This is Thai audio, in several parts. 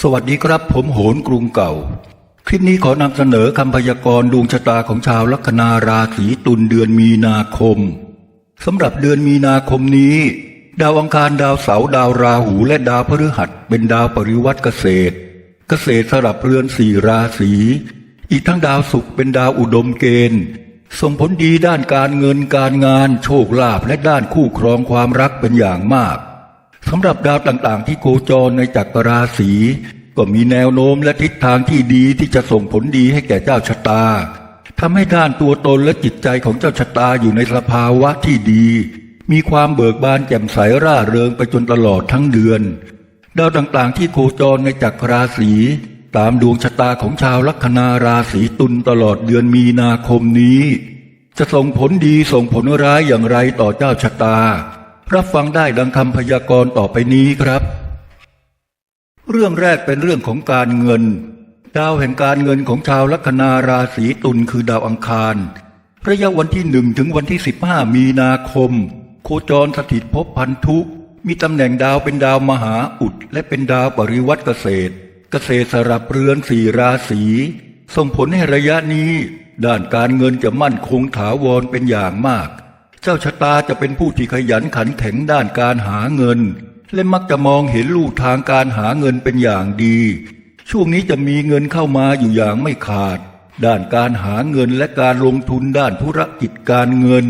สวัสดีครับผมโหนกรุงเก่า คลิปนี้ขอนำเสนอคำพยากรณ์ดวงชะตาของชาวลัคนาราศีตุลเดือนมีนาคมสำหรับเดือนมีนาคมนี้ ดาวอังคารดาวเสาร์ดาวราหูและดาวพฤหัสเป็นดาวปริวัติเกษตร เกษตรสลับเรือนสี่ราศีอีกทั้งดาวศุกร์เป็นดาวอุดมเกณฑ์ส่งผลดีด้านการเงินการงาน โชคลาภและด้านคู่ครองความรักเป็นอย่างมาก สำหรับดาวต่างๆ ที่โคจรในจักรราศีก็มีแนวโน้มและทิศทางที่ดีที่จะส่งผลดีให้แก่เจ้าชะตาทำให้ด้านตัวตนและจิตใจของเจ้าชะตาอยู่ในสภาวะที่ดี มีความเบิกบานแจ่มใสร่าเริงไปจนตลอดทั้งเดือน ดาวต่างๆ ที่โคจรในจักรราศีตามดวงชะตาของชาวลัคนาราศีตุลตลอดเดือนมีนาคมนี้ จะส่งผลดีส่งผลร้ายอย่างไรต่อเจ้าชะตา รับฟังได้ดังคำพยากรณ์ต่อไปนี้ครับ เรื่องแรกเป็นเรื่องของการเงิน ดาวแห่งการเงินของชาวลัคนาราศีตุลคือดาวอังคารระยะวันที่หนึ่งถึงวันที่สิบห้ามีนาคม โคจรสถิตภพพันธุ มีตำแหน่งดาวเป็นดาวมหาอุด และเป็นดาวปริวัติเกษตร เกษตรสลับเรือนสี่ราศีส่งผลให้ระยะนี้ ด้านการเงินจะมั่นคงถาวรเป็นอย่างมาก เจ้าชะตาจะเป็นผู้ที่ขยันขันแข็งด้านการหาเงิน และมักจะมองเห็นลู่ทางการหาเงินเป็นอย่างดี ช่วงนี้จะมีเงินเข้ามาอยู่อย่างไม่ขาด ด้านการหาเงินและการลงทุนด้านธุรกิจการเงิน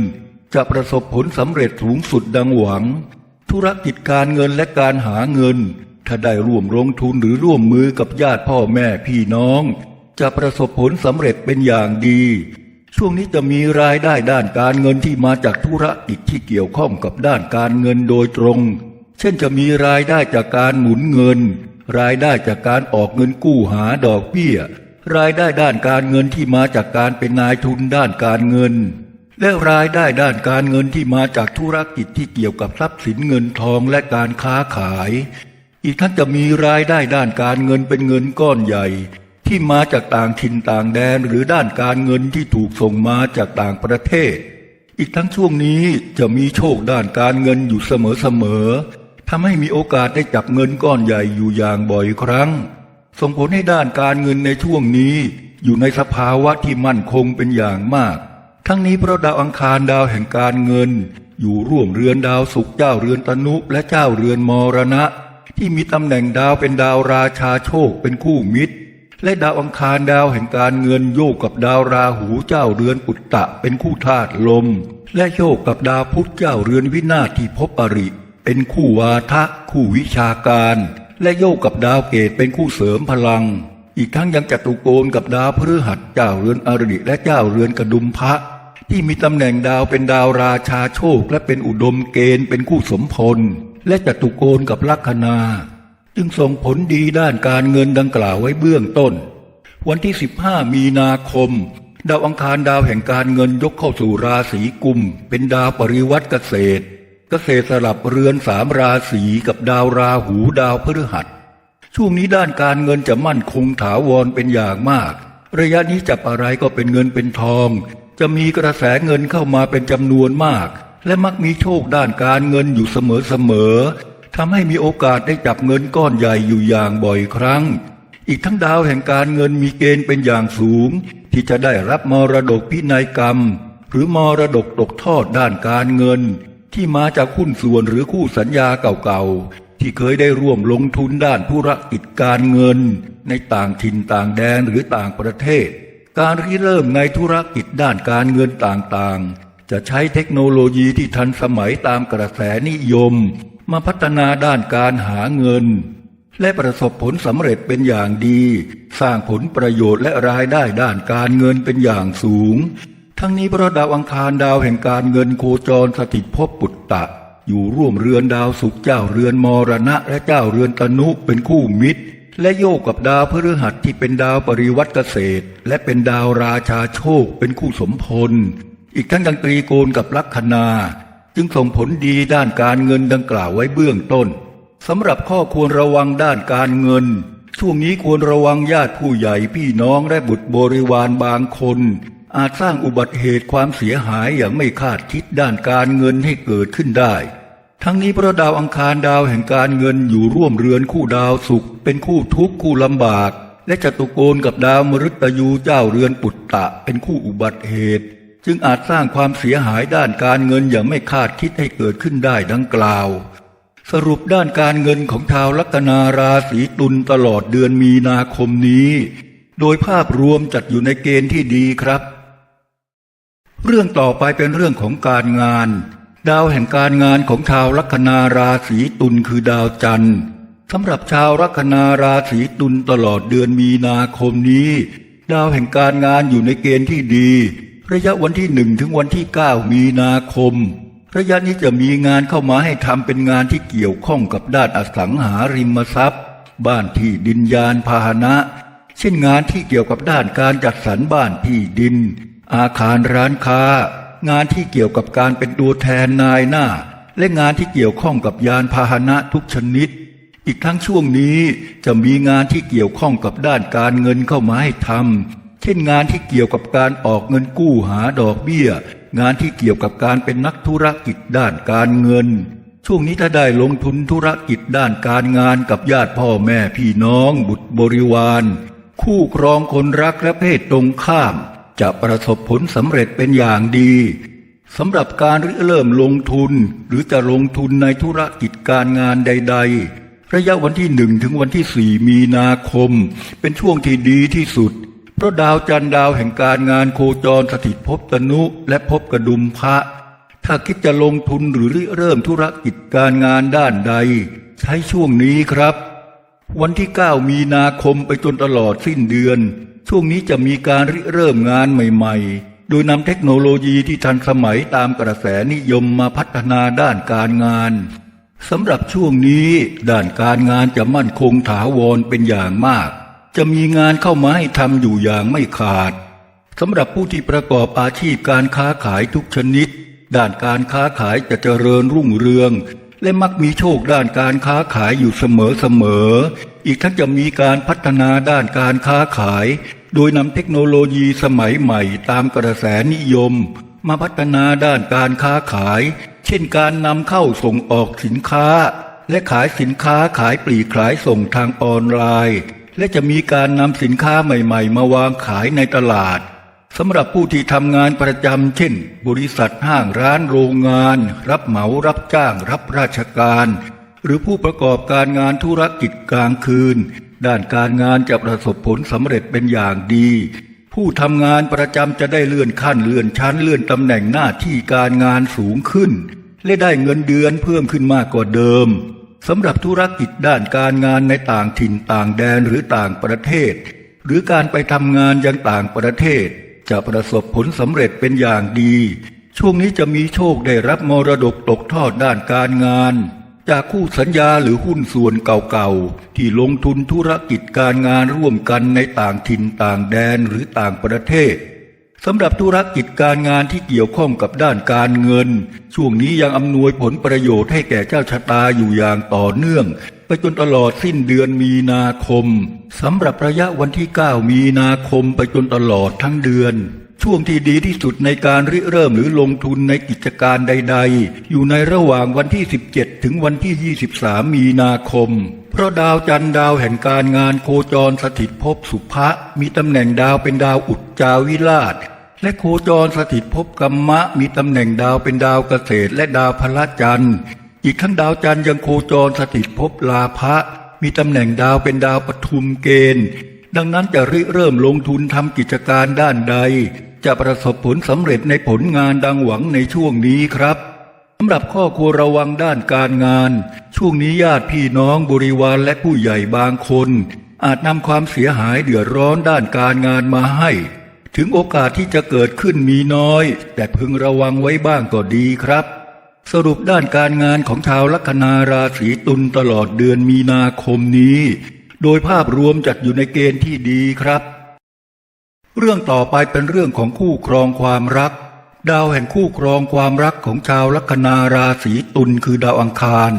จะประสบผลสำเร็จสูงสุดดังหวัง ธุรกิจการเงินและการหาเงิน ถ้าได้ร่วมลงทุนหรือร่วมมือกับญาติพ่อแม่พี่น้อง จะประสบผลสำเร็จเป็นอย่างดี ช่วงนี้จะมีรายได้ด้านการเงินที่มาจากธุรกิจที่เกี่ยวข้องกับด้านการเงินโดยตรง เช่นจะมีรายได้จากการหมุนเงิน รายได้จากการออกเงินกู้หาดอกเบี้ย รายได้ด้านการเงินที่มาจากการเป็นนายทุนด้านการเงิน และรายได้ด้านการเงินที่มาจากธุรกิจที่เกี่ยวกับทรัพย์สินเงินทองและการค้าขาย อีกทั้งจะมีรายได้ด้านการเงินเป็นเงินก้อนใหญ่ ที่มาจากต่างถิ่นต่างแดนหรือด้านการเงินที่ถูกส่งมาจากต่างประเทศ อีกทั้งช่วงนี้จะมีโชคด้านการเงินอยู่เสมอๆทำให้มีโอกาสได้จับเงินก้อนใหญ่อยู่อย่างบ่อยครั้ง ส่งผลให้ด้านการเงินในช่วงนี้ อยู่ในสภาวะที่มั่นคงเป็นอย่างมาก ทั้งนี้เพราะดาวอังคารดาวแห่งการเงิน อยู่ร่วมเรือนดาวศุกเจ้าเรือนตนุและเจ้าเรือนมรณะ ที่มีตำแหน่งดาวเป็นดาวราชาโชคเป็นคู่มิตร และดาวอังคารดาวแห่งการเงินโยกกับดาวราหูเจ้าเรือนปุตตะเป็นคู่ธาตุลม และโยกกับดาวพุธเจ้าเรือนวินาศที่พบอริ เป็นคู่วาทะคู่วิชาการ และโยกกับดาวเกตเป็นคู่เสริมพลัง อีกทั้งยังจัตุโกนกับดาวพฤหัสเจ้าเรือนอริและเจ้าเรือนกระดุมพระที่มีตำแหน่งดาวเป็นดาวราชาโชค และเป็นอุดมเกณฑ์เป็นคู่สมพล และจัตุโกนกับลัคนา จึงส่งผลดีด้านการเงินดังกล่าวไว้เบื้องต้น วันที่ 15 มีนาคม ดาวอังคารดาวแห่งการเงินยกเข้าสู่ราศีกุม เป็นดาวปริวัติเกษตร เกษตรสลับเรือนสามราศีกับดาวราหูดาวพฤหัส ช่วงนี้ด้านการเงินจะมั่นคงถาวรเป็นอย่างมาก ระยะนี้จับอะไรก็เป็นเงินเป็นทอง จะมีกระแสเงินเข้ามาเป็นจำนวนมาก และมักมีโชคด้านการเงินอยู่เสมอๆ ทำให้มีโอกาสได้จับเงินก้อนใหญ่อยู่อย่างบ่อยครั้ง อีกทั้งดาวแห่งการเงินมีเกณฑ์เป็นอย่างสูง ที่จะได้รับมรดกพินัยกรรม หรือมรดกตกทอดด้านการเงิน ที่มาจากหุ้นส่วนหรือคู่สัญญาเก่าๆ ที่เคยได้ร่วมลงทุนด้านธุรกิจการเงิน ในต่างถิ่นต่างแดนหรือต่างประเทศ การริเริ่มในธุรกิจด้านการเงินต่างๆ จะใช้เทคโนโลยีที่ทันสมัยตามกระแสนิยม มาพัฒนาด้านการหาเงิน และประสบผลสำเร็จเป็นอย่างดี สร้างผลประโยชน์และรายได้ด้านการเงินเป็นอย่างสูง ทั้งนี้เพราะดาวอังคารดาวแห่งการเงินโคจรสถิตภพปุตตะ อยู่ร่วมเรือนดาวศุกร์เจ้าเรือนมรณะ และเจ้าเรือนตนุเป็นคู่มิตร และโยกกับดาวพฤหัสที่เป็นดาวปริวัติเกษตร และเป็นดาวราชาโชคเป็นคู่สมพล อีกทั้งยังตรีโกณกับลัคนา จึงส่งผลดีด้านการเงินดังกล่าวไว้เบื้องต้นสำหรับข้อควรระวังด้านการเงิน ช่วงนี้ควรระวังญาติผู้ใหญ่พี่น้องและบุตรบริวารบางคน อาจสร้างอุบัติเหตุความเสียหายอย่างไม่คาดคิดด้านการเงินให้เกิดขึ้นได้ ทั้งนี้เพราะดาวอังคารดาวแห่งการเงินอยู่ร่วมเรือนคู่ดาวสุข เป็นคู่ทุกข์คู่ลำบาก และจตุโกณกับดาวมฤตยูเจ้าเรือนปุตตะเป็นคู่อุบัติเหตุ จึงอาจสร้างความเสียหายด้านการเงินอย่างไม่คาดคิดให้เกิดขึ้นได้ดังกล่าว สรุปด้านการเงินของชาวลัคนาราศีตุลตลอดเดือนมีนาคมนี้ โดยภาพรวมจัดอยู่ในเกณฑ์ที่ดีครับ เรื่องต่อไปเป็นเรื่องของการงาน ดาวแห่งการงานของชาวลัคนาราศีตุลคือดาวจันทร์สำหรับชาวลัคนาราศีตุลตลอดเดือนมีนาคมนี้ ดาวแห่งการงานอยู่ในเกณฑ์ที่ดี ระยะวันที่หนึ่งถึงวันที่เก้ามีนาคม ระยะนี้จะมีงานเข้ามาให้ทำเป็นงานที่เกี่ยวข้องกับด้านอสังหาริมทรัพย์ บ้านที่ดินยานพาหนะ เช่นงานที่เกี่ยวกับด้านการจัดสรรบ้านที่ดิน อาคารร้านค้า งานที่เกี่ยวกับการเป็นตัวแทนนายหน้า และงานที่เกี่ยวข้องกับยานพาหนะทุกชนิด อีกทั้งช่วงนี้จะมีงานที่เกี่ยวข้องกับด้านการเงินเข้ามาให้ทำ เช่นงานที่เกี่ยวกับการออกเงินกู้หาดอกเบี้ย งานที่เกี่ยวกับการเป็นนักธุรกิจด้านการเงิน ช่วงนี้ถ้าได้ลงทุนธุรกิจด้านการงานกับญาติพ่อแม่พี่น้อง บุตรบริวาร คู่ครองคนรักและเพศตรงข้าม จะประสบผลสำเร็จเป็นอย่างดีสำหรับการริเริ่มลงทุน หรือจะลงทุนในธุรกิจการงานใด ๆ ระยะวันที่หนึ่งถึงวันที่สี่มีนาคม เป็นช่วงที่ดีที่สุด เพราะดาวจันทร์ดาวแห่งการงานโคจรสถิตภพตนุและภพกระดุมพระ ถ้าคิดจะลงทุนหรือริเริ่มธุรกิจการงานด้านใด ใช้ช่วงนี้ครับ วันที่ 9 มีนาคมไปจนตลอดสิ้นเดือน ช่วงนี้จะมีการริเริ่มงานใหม่ ๆ โดยนำเทคโนโลยีที่ทันสมัยตามกระแสนิยมมาพัฒนาด้านการงานสำหรับช่วงนี้ด้านการงานจะมั่นคงถาวรเป็นอย่างมาก จะมีงานเข้ามาให้ทำอยู่อย่างไม่ขาดสำหรับผู้ที่ประกอบอาชีพการค้าขายทุกชนิด ด้านการค้าขายจะเจริญรุ่งเรือง และมักมีโชคด้านการค้าขายอยู่เสมอเสมอ อีกทั้งจะมีการพัฒนาด้านการค้าขาย โดยนำเทคโนโลยีสมัยใหม่ตามกระแสนิยม มาพัฒนาด้านการค้าขาย เช่นการนำเข้าส่งออกสินค้า และขายสินค้าขายปลีกขายส่งทางออนไลน์ และจะมีการนำสินค้าใหม่ๆ มาวางขายในตลาดสำหรับผู้ที่ทำงานประจำเช่น บริษัทห้างร้านโรงงาน รับเหมารับจ้าง รับราชการ หรือผู้ประกอบการงานธุรกิจกลางคืน ด้านการงานจะประสบผลสำเร็จเป็นอย่างดี ผู้ทำงานประจำจะได้เลื่อนขั้นเลื่อนชั้นเลื่อนตำแหน่งหน้าที่การงานสูงขึ้น และได้เงินเดือนเพิ่มขึ้นมากกว่าเดิม สำหรับธุรกิจด้านการงานในต่างถิ่นต่างแดนหรือต่างประเทศ หรือการไปทำงานยังต่างประเทศ จะประสบผลสำเร็จเป็นอย่างดี ช่วงนี้จะมีโชคได้รับมรดกตกทอดด้านการงาน จากคู่สัญญาหรือหุ้นส่วนเก่าๆ ที่ลงทุนธุรกิจการงานร่วมกันในต่างถิ่นต่างแดนหรือต่างประเทศ สำหรับธุรกิจการงานที่เกี่ยวข้องกับด้านการเงิน ช่วงนี้ยังอำนวยผลประโยชน์ให้แก่เจ้าชะตาอยู่อย่างต่อเนื่อง ไปจนตลอดสิ้นเดือนมีนาคมสำหรับระยะวันที่ 9 มีนาคมไปจนตลอดทั้งเดือน ช่วงที่ดีที่สุดในการริเริ่มหรือลงทุนในกิจการใด ๆ อยู่ในระหว่างวันที่ 17 ถึงวันที่ 23 มีนาคมเพราะดาวจันทร์ดาวแห่งการงานโคจรสถิตภพสุภะมีตำแหน่งดาวเป็นดาวอุจจาวิราช และโคจรสถิตภพกรรมะมีตำแหน่งดาวเป็นดาวเกษตรและดาวพละจันทร์ อีกทั้งดาวจันทร์ยังโคจรสถิตภพลาภะมีตำแหน่งดาวเป็นดาวปทุมเกณฑ์ ดังนั้นจะริเริ่มลงทุนทำกิจการด้านใด จะประสบผลสำเร็จในผลงานดังหวังในช่วงนี้ครับสำหรับข้อควรระวังด้านการงาน ช่วงนี้ญาติพี่น้องบริวารและผู้ใหญ่บางคน อาจนำความเสียหายเดือดร้อนด้านการงานมาให้ ถึงโอกาสที่จะเกิดขึ้นมีน้อย แต่พึงระวังไว้บ้างก็ดีครับ สรุปด้านการงานของชาวลัคนาราศีตุลตลอดเดือนมีนาคมนี้ โดยภาพรวมจัดอยู่ในเกณฑ์ที่ดีครับ เรื่องต่อไปเป็นเรื่องของคู่ครองความรัก ดาวแห่งคู่ครองความรักของชาวลัคนาราศีตุลคือดาวอังคาร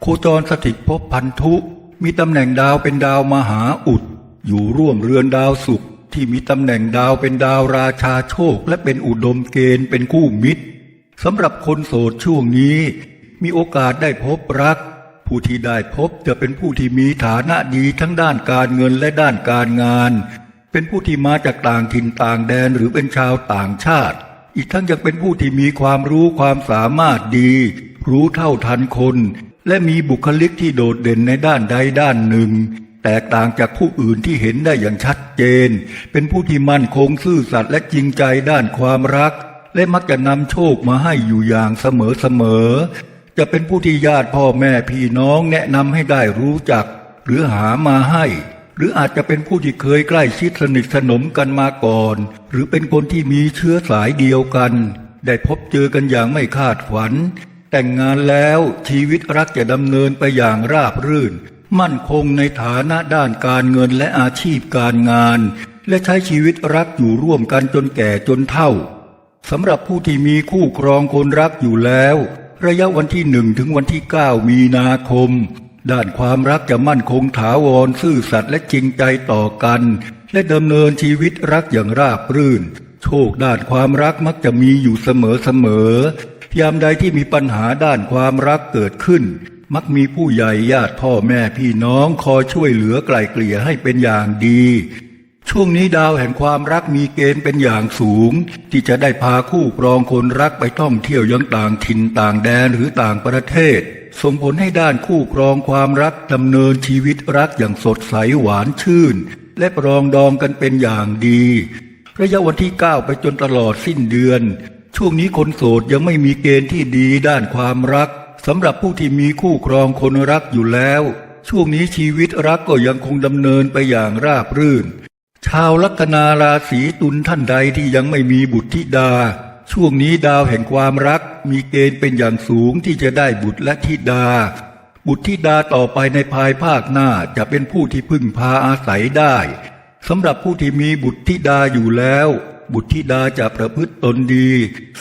โคจรสถิตภพพันธุ มีตำแหน่งดาวเป็นดาวมหาอุด อยู่ร่วมเรือนดาวศุกร์ ที่มีตำแหน่งดาวเป็นดาวราชาโชค และเป็นอุดมเกณฑ์เป็นคู่มิตรสำหรับคนโสดช่วงนี้ มีโอกาสได้พบรัก ผู้ที่ได้พบจะเป็นผู้ที่มีฐานะดีทั้งด้านการเงินและด้านการงาน เป็นผู้ที่มาจากต่างถิ่นต่างแดนหรือเป็นชาวต่างชาติ อีกทั้งยังเป็นผู้ที่มีความรู้ความสามารถดี รู้เท่าทันคน และมีบุคลิกที่โดดเด่นในด้านใดด้านหนึ่ง แตกต่างจากผู้อื่นที่เห็นได้อย่างชัดเจน เป็นผู้ที่มั่นคงซื่อสัตย์และจริงใจด้านความรัก และมักจะนำโชคมาให้อยู่อย่างเสมอเสมอๆ จะเป็นผู้ที่ญาติพ่อแม่พี่น้องแนะนำให้ได้รู้จัก หรือหามาให้ หรืออาจจะเป็นผู้ที่เคยใกล้ชิดสนิทสนมกันมาก่อน หรือเป็นคนที่มีเชื้อสายเดียวกัน ได้พบเจอกันอย่างไม่คาดฝัน แต่งงานแล้วชีวิตรักจะดำเนินไปอย่างราบรื่น มั่นคงในฐานะด้านการเงินและอาชีพการงาน และใช้ชีวิตรักอยู่ร่วมกันจนแก่จนเฒ่าสำหรับผู้ที่มีคู่ครองคนรักอยู่แล้ว ระยะวันที่หนึ่งถึงวันที่เก้ามีนาคม ด้านความรักจะมั่นคงถาวรซื่อสัตย์และจริงใจต่อกัน และดำเนินชีวิตรักอย่างราบรื่น โชคด้านความรักมักจะมีอยู่เสมอเสมอยามใดที่มีปัญหาด้านความรักเกิดขึ้น มักมีผู้ใหญ่ญาติพ่อแม่พี่น้องคอยช่วยเหลือไกล่เกลี่ยให้เป็นอย่างดี ช่วงนี้ดาวแห่งความรักมีเกณฑ์เป็นอย่างสูง ที่จะได้พาคู่ครองคนรักไปท่องเที่ยวยังต่างถิ่นต่างแดนหรือต่างประเทศ ส่งผลให้ด้านคู่ครองความรักดำเนินชีวิตรักอย่างสดใสหวานชื่น และปรองดองกันเป็นอย่างดีระยะวันที่ 9 ไปจนตลอดสิ้นเดือน ช่วงนี้คนโสดยังไม่มีเกณฑ์ที่ดีด้านความรัก สำหรับผู้ที่มีคู่ครองคนรักอยู่แล้ว ช่วงนี้ชีวิตรักก็ยังคงดำเนินไปอย่างราบรื่น ชาวลัคนาราศีตุลท่านใดที่ยังไม่มีบุตรธิดา ช่วงนี้ดาวแห่งความรัก มีเกณฑ์เป็นอย่างสูงที่จะได้บุตรและธิดา บุตรธิดาต่อไปในภายภาคหน้าจะเป็นผู้ที่พึ่งพาอาศัยได้สำหรับผู้ที่มีบุตรธิดาอยู่แล้ว บุตรธิดาจะประพฤติตนดี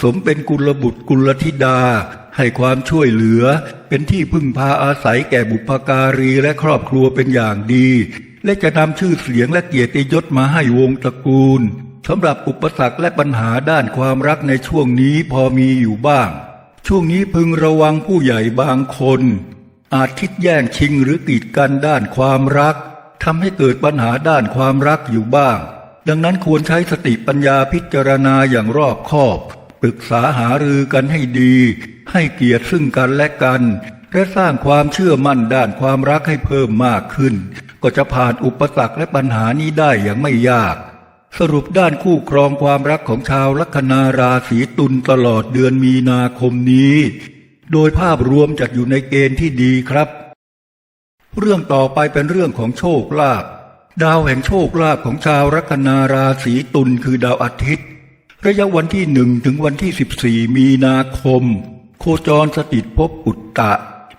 สมเป็นกุลบุตรกุลธิดา ให้ความช่วยเหลือ เป็นที่พึ่งพาอาศัยแก่บุพการีและครอบครัวเป็นอย่างดี และจะนำชื่อเสียงและเกียรติยศมาให้วงตระกูลสำหรับอุปสรรคและปัญหาด้านความรักในช่วงนี้พอมีอยู่บ้าง ช่วงนี้พึงระวังผู้ใหญ่บางคน อาจคิดแย่งชิงหรือกีดกันด้านความรักทำให้เกิดปัญหาด้านความรักอยู่บ้าง ดังนั้นควรใช้สติปัญญาพิจารณาอย่างรอบคอบ ปรึกษาหารือกันให้ดี ให้เกียรติซึ่งกันและกัน และสร้างความเชื่อมั่นด้านความรักให้เพิ่มมากขึ้น ก็จะผ่านอุปสรรคและปัญหานี้ได้อย่างไม่ยาก สรุปด้านคู่ครองความรักของชาวลัคนาราศีตุลตลอดเดือนมีนาคมนี้ โดยภาพรวมจัดอยู่ในเกณฑ์ที่ดีครับ เรื่องต่อไปเป็นเรื่องของโชคลาภดาวแห่งโชคลาภของชาวลัคนาราศีตุลคือดาวอาทิตย์ ระยะวันที่หนึ่งถึงวันที่สิบสี่มีนาคม โคจรสถิตภพปุตตะ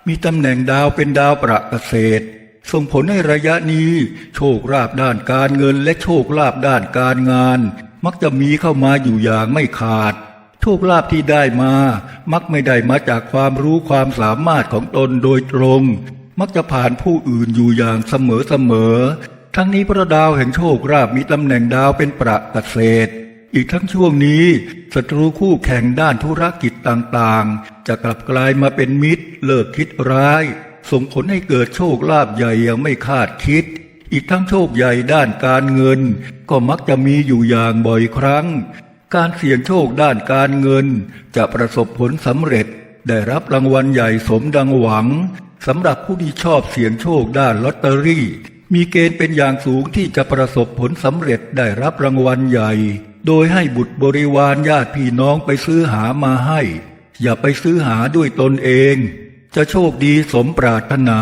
มีตำแหน่งดาวเป็นดาวประเกษตร ส่งผลให้ระยะนี้ โชคลาภด้านการเงินและโชคลาภด้านการงาน มักจะมีเข้ามาอยู่อย่างไม่ขาด โชคลาภที่ได้มา มักไม่ได้มาจากความรู้ความสามารถของตนโดยตรง มักจะผ่านผู้อื่นอยู่อย่างเสมอเสมอๆทั้งนี้พระดาวแห่งโชคลาภมีตำแหน่งดาวเป็นประเกษตร อีกทั้งช่วงนี้ศัตรูคู่แข่งด้านธุรกิจต่างๆ จะกลับกลายมาเป็นมิตร เลิกคิดร้าย ส่งผลให้เกิดโชคลาภใหญ่ย่างไม่คาดคิด อีกทั้งโชคใหญ่ด้านการเงิน ก็มักจะมีอยู่อย่างบ่อยครั้ง การเสี่ยงโชคด้านการเงิน จะประสบผลสำเร็จ ได้รับรางวัลใหญ่สมดังหวังสำหรับผู้ที่ชอบเสี่ยงโชคด้านลอตเตอรี่ มีเกณฑ์เป็นอย่างสูงที่จะประสบผลสำเร็จได้รับรางวัลใหญ่ โดยให้บุตรบริวารญาติพี่น้องไปซื้อหามาให้ อย่าไปซื้อหาด้วยตนเอง จะโชคดีสมปรารถนา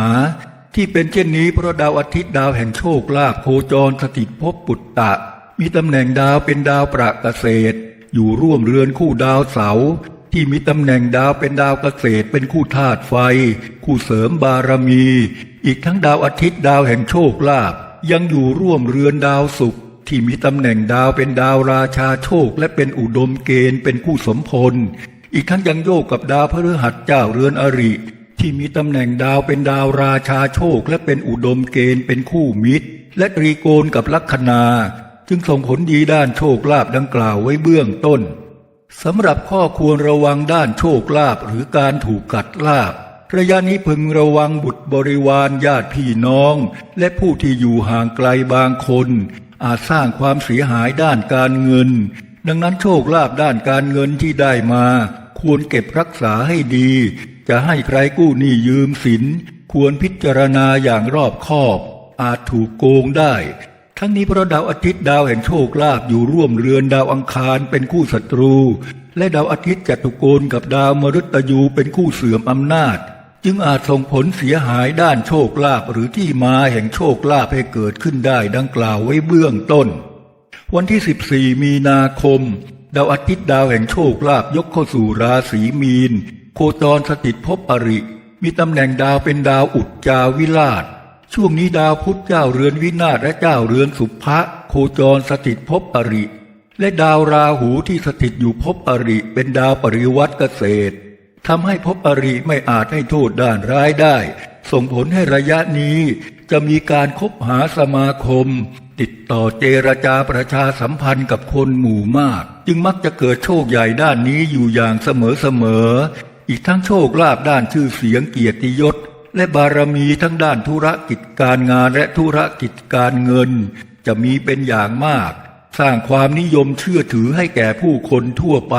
ที่เป็นเช่นนี้เพราะดาวอาทิตย์ดาวแห่งโชคลาภโคจรสถิตภพปุตตะ มีตำแหน่งดาวเป็นดาวประเกษตร อยู่ร่วมเรือนคู่ดาวเสาที่มีตำแหน่งดาวเป็นดาวเกษตรเป็นคู่ธาตุไฟ คู่เสริมบารมี อีกทั้งดาวอาทิตย์ดาวแห่งโชคลาภยังอยู่ร่วมเรือนดาวศุกร์ ที่มีตำแหน่งดาวเป็นดาวราชาโชค และเป็นอุดมเกณฑ์เป็นคู่สมพล อีกทั้งยังโยกกับดาวพฤหัสเจ้าเรือนอริ ที่มีตำแหน่งดาวเป็นดาวราชาโชค และเป็นอุดมเกณฑ์เป็นคู่มิตร และตรีโกณกับลัคนา จึงส่งผลดีด้านโชคลาภดังกล่าวไว้เบื้องต้นสำหรับข้อควรระวังด้านโชคลาภหรือการถูกกัดลาบระยะนี้พึงระวังบุตรบริวารญาติพี่น้อง และผู้ที่อยู่ห่างไกลบางคน อาจสร้างความเสียหายด้านการเงิน ดังนั้นโชคลาภด้านการเงินที่ได้มา ควรเก็บรักษาให้ดี จะให้ใครกู้หนี้ยืมสิน ควรพิจารณาอย่างรอบคอบ อาจถูกโกงได้ ทั้งนี้เพราะดาวอาทิตย์ดาวแห่งโชคลาภอยู่ร่วมเรือนดาวอังคารเป็นคู่ศัตรู และดาวอาทิตย์จตุโกณกับดาวมฤตยูเป็นคู่เสื่อมอำนาจ จึงอาจส่งผลเสียหายด้านโชคลาภหรือที่มาแห่งโชคลาภให้เกิดขึ้นได้ดังกล่าวไว้เบื้องต้น วันที่ 14 มีนาคม ดาวอาทิตย์ดาวแห่งโชคลาภยกเข้าสู่ราศีมีน โคจรสถิตภพอริ มีตำแหน่งดาวเป็นดาวอุจจาวิราช ช่วงนี้ดาวพุธเจ้าเรือนวินาศและเจ้าเรือนสุภะโคจรสถิตภพอริ และดาวราหูที่สถิตอยู่ภพอริเป็นดาวปริวัติเกษตร ทำให้ภพอริไม่อาจให้โทษด้านร้ายได้ ส่งผลให้ระยะนี้จะมีการคบหาสมาคม ติดต่อเจรจาประชาสัมพันธ์กับคนหมู่มาก จึงมักจะเกิดโชคใหญ่ด้านนี้อยู่อย่างเสมอๆอีกทั้งโชคลาภด้านชื่อเสียงเกียรติยศ และบารมีทั้งด้านธุรกิจการงานและธุรกิจการเงิน จะมีเป็นอย่างมาก สร้างความนิยมเชื่อถือให้แก่ผู้คนทั่วไป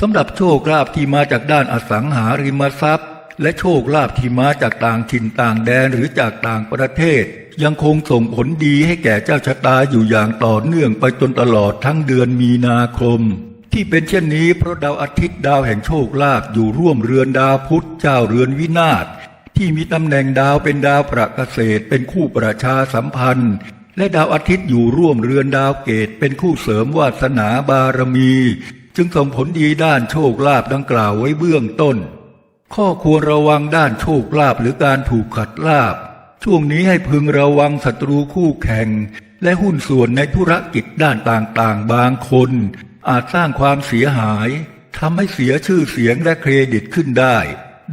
สำหรับโชคลาภที่มาจากด้านอสังหาริมทรัพย์ และโชคลาภที่มาจากต่างถิ่นต่างแดนหรือจากต่างประเทศ ยังคงส่งผลดีให้แก่เจ้าชะตาอยู่อย่างต่อเนื่องไปจนตลอดทั้งเดือนมีนาคม ที่เป็นเช่นนี้เพราะดาวอาทิตย์ดาวแห่งโชคลาภอยู่ร่วมเรือนดาวพุธเจ้าเรือนวินาศที่มีตำแหน่งดาวเป็นดาวประเกษตรเป็นคู่ประชาสัมพันธ์ และดาวอาทิตย์อยู่ร่วมเรือนดาวเกตเป็นคู่เสริมวาสนาบารมี จึงส่งผลดีด้านโชคลาภดังกล่าวไว้เบื้องต้น ข้อควรระวังด้านโชคลาภหรือการถูกขัดลาภช่วงนี้ให้พึงระวังศัตรูคู่แข่ง และหุ้นส่วนในธุรกิจด้านต่างๆ บางคน อาจสร้างความเสียหายทำให้เสียชื่อเสียงและเครดิตขึ้นได้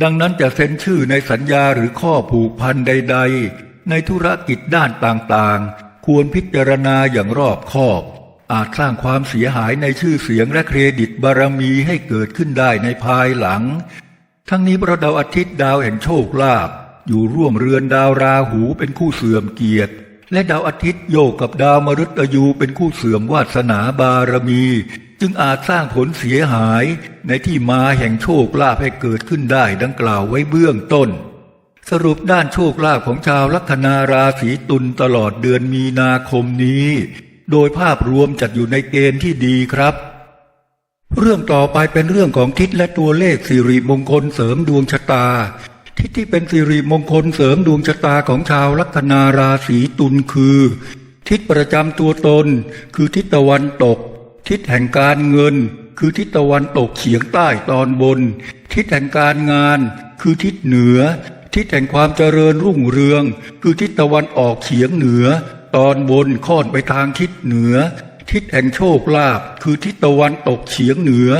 ดังนั้นจะเซ็นชื่อในสัญญาหรือข้อผูกพันใด ๆ ในธุรกิจด้านต่างๆ ควรพิจารณาอย่างรอบคอบ อาจสร้างความเสียหายในชื่อเสียงและเครดิตบารมีให้เกิดขึ้นได้ในภายหลัง ทั้งนี้เพราะดาวอาทิตย์ดาวแห่งโชคลาภอยู่ร่วมเรือนดาวราหูเป็นคู่เสื่อมเกียรติและดาวอาทิตย์โยกกับดาวมฤตยูเป็นคู่เสื่อมวาสนาบารมี จึงอาจสร้างผลเสียหายในที่มาแห่งโชคลาภให้เกิดขึ้นได้ดังกล่าวไว้เบื้องต้น สรุปด้านโชคลาภของชาวลัคนาราศีตุลตลอดเดือนมีนาคมนี้ โดยภาพรวมจัดอยู่ในเกณฑ์ที่ดีครับ เรื่องต่อไปเป็นเรื่องของทิศและตัวเลขสิริมงคลเสริมดวงชะตา ทิศที่เป็นสิริมงคลเสริมดวงชะตาของชาวลัคนาราศีตุลคือ ทิศประจำตัวตน คือทิศตะวันตก ทิศแห่งการเงิน คือทิศตะวันตกเฉียงใต้ตอนบน ทิศแห่งการงาน คือทิศเหนือ ทิศแห่งความเจริญรุ่งเรือง คือทิศตะวันออกเฉียงเหนือ ตอนบนค่อนไปทางทิศเหนือ ทิศแห่งโชคลาภคือทิศตะวันตกเฉียงเหนือ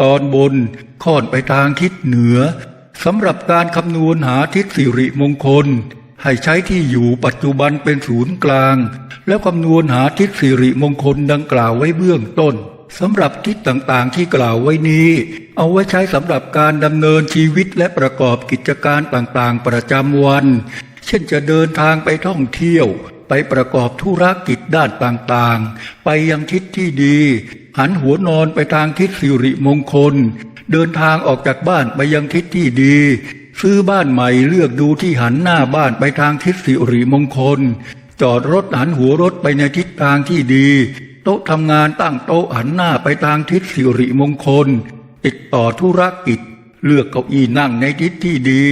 ตอนบนค่อนไปทางทิศเหนือสำหรับการคำนวณหาทิศสิริมงคล ให้ใช้ที่อยู่ปัจจุบันเป็นศูนย์กลาง แล้วคำนวณหาทิศสิริมงคลดังกล่าวไว้เบื้องต้นสำหรับทิศต่างๆที่กล่าวไว้นี้ เอาไว้ใช้สำหรับการดำเนินชีวิตและประกอบกิจการต่างๆ ประจำวัน เช่นจะเดินทางไปท่องเที่ยว ไปประกอบธุรกิจด้านต่างๆ ไปยังทิศที่ดี หันหัวนอนไปทางทิศสิริมงคล เดินทางออกจากบ้านไปยังทิศที่ดี ซื้อบ้านใหม่เลือกดูที่หันหน้าบ้านไปทางทิศสิริมงคล จอดรถหันหัวรถไปในทิศทางที่ดี โต๊ะทำงานตั้งโต๊ะหันหน้าไปทางทิศสิริมงคล ติดต่อธุรกิจ เลือกเก้าอี้นั่งในทิศที่ดี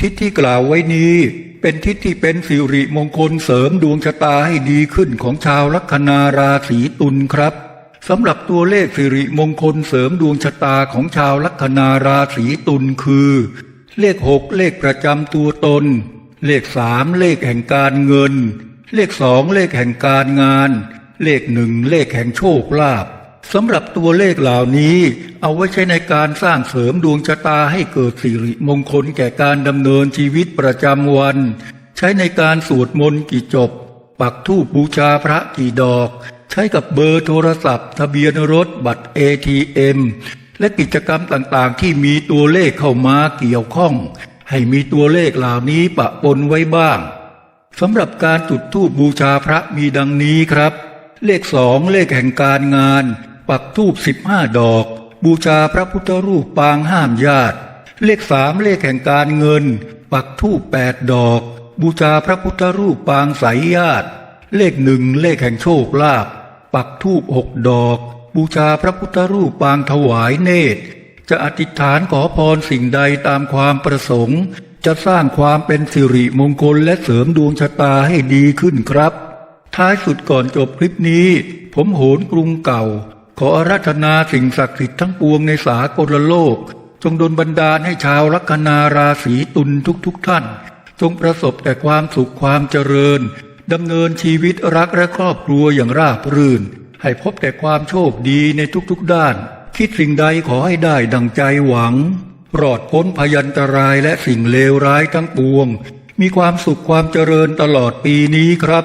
ทิศที่กล่าวไว้นี้ เป็นทิศที่เป็นสิริมงคลเสริมดวงชะตาให้ดีขึ้นของชาวลัคนาราศีตุลครับสำหรับตัวเลขสิริมงคลเสริมดวงชะตาของชาวลัคนาราศีตุลคือ เลขหกเลขประจำตัวตน เลขสามเลขแห่งการเงิน เลขสองเลขแห่งการงาน เลขหนึ่งเลขแห่งโชคลาภ สำหรับตัวเลขเหล่านี้ เอาไว้ใช้ในการสร้างเสริมดวงชะตาให้เกิดสิริมงคลแก่การดำเนินชีวิตประจำวัน ใช้ในการสวดมนต์กี่จบ ปักธูปบูชาพระกี่ดอก ใช้กับเบอร์โทรศัพท์ ทะเบียนรถบัตร ATM และกิจกรรมต่างๆ ที่มีตัวเลขเข้ามาเกี่ยวข้อง ให้มีตัวเลขเหล่านี้ปะปนไว้บ้างสำหรับการจุดธูปบูชาพระมีดังนี้ครับ เลขสองเลขแห่งการงาน ปักธูปสิบห้าดอก บูชาพระพุทธรูปปางห้ามญาติ เลขสามเลขแห่งการเงิน ปักธูปแปดดอก บูชาพระพุทธรูปปางสายญาติ เลขหนึ่งเลขแห่งโชคลาภปักธูปหกดอก บูชาพระพุทธรูปปางถวายเนตร จะอธิษฐานขอพรสิ่งใดตามความประสงค์ จะสร้างความเป็นสิริมงคลและเสริมดวงชะตาให้ดีขึ้นครับ ท้ายสุดก่อนจบคลิปนี้ ผมโหนกรุงเก่า ขออาราธนาสิ่งศักดิ์สิทธิ์ทั้งปวงในสากลโลก จงดลบันดาลให้ชาวลัคนาราศีตุลทุกๆทท่าน จงประสบแต่ความสุขความเจริญดำเนินชีวิตรักและครอบครัวอย่างราบรื่น ให้พบแต่ความโชคดีในทุกๆด้าน คิดสิ่งใดขอให้ได้ดังใจหวังรอดพ้นพยันตรายและสิ่งเลวร้ายทั้งปวง มีความสุขความเจริญตลอดปีนี้ครับ